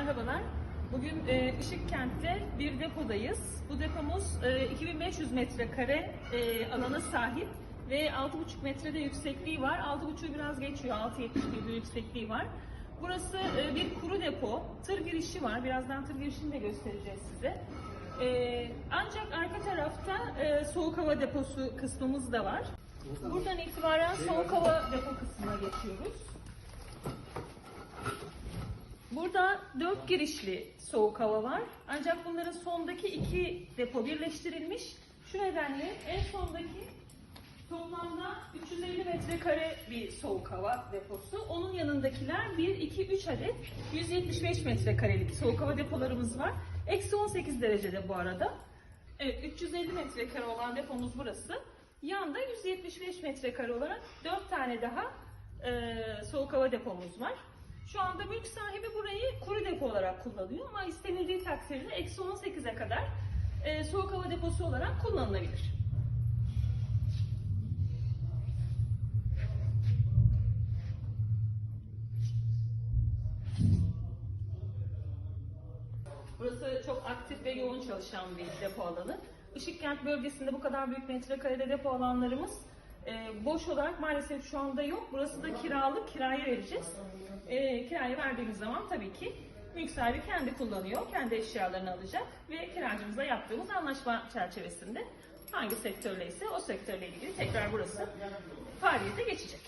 merhabalar. Bugün e, Işıkkent'te bir depodayız. Bu depomuz e, 2500 metrekare e, alana sahip ve 6,5 metrede yüksekliği var. 6,5'u biraz geçiyor, 6,70 bir yüksekliği var. Burası e, bir kuru depo, tır girişi var. Birazdan tır girişini de göstereceğiz size. E, ancak arka tarafta e, soğuk hava deposu kısmımız da var. Buradan itibaren soğuk hava depo kısmına geçiyoruz. Burada dört girişli soğuk hava var. Ancak bunların sondaki iki depo birleştirilmiş. Şu nedenle en sondaki toplamda 350 metrekare bir soğuk hava deposu. Onun yanındakiler 1, 2, 3 adet 175 metrekarelik soğuk hava depolarımız var. Eksi 18 derecede bu arada. Evet 350 metrekare olan depomuz burası. Yanda 175 metrekare olarak 4 tane daha e, soğuk hava depomuz var. Şu anda mülk sahibi burayı kuru depo olarak kullanıyor ama istenildiği takdirde eksi 18'e kadar e, soğuk hava deposu olarak kullanılabilir. Burası çok aktif ve yoğun çalışan bir depo alanı. Işıkkent bölgesinde bu kadar büyük metrekarede depo alanlarımız e, boş olarak maalesef şu anda yok. Burası da kiralık, kiraya vereceğiz. E, kiraya verdiğimiz zaman tabii ki mülk sahibi kendi kullanıyor, kendi eşyalarını alacak ve kiracımızla yaptığımız anlaşma çerçevesinde hangi sektörle ise o sektörle ilgili tekrar burası faaliyete geçecek.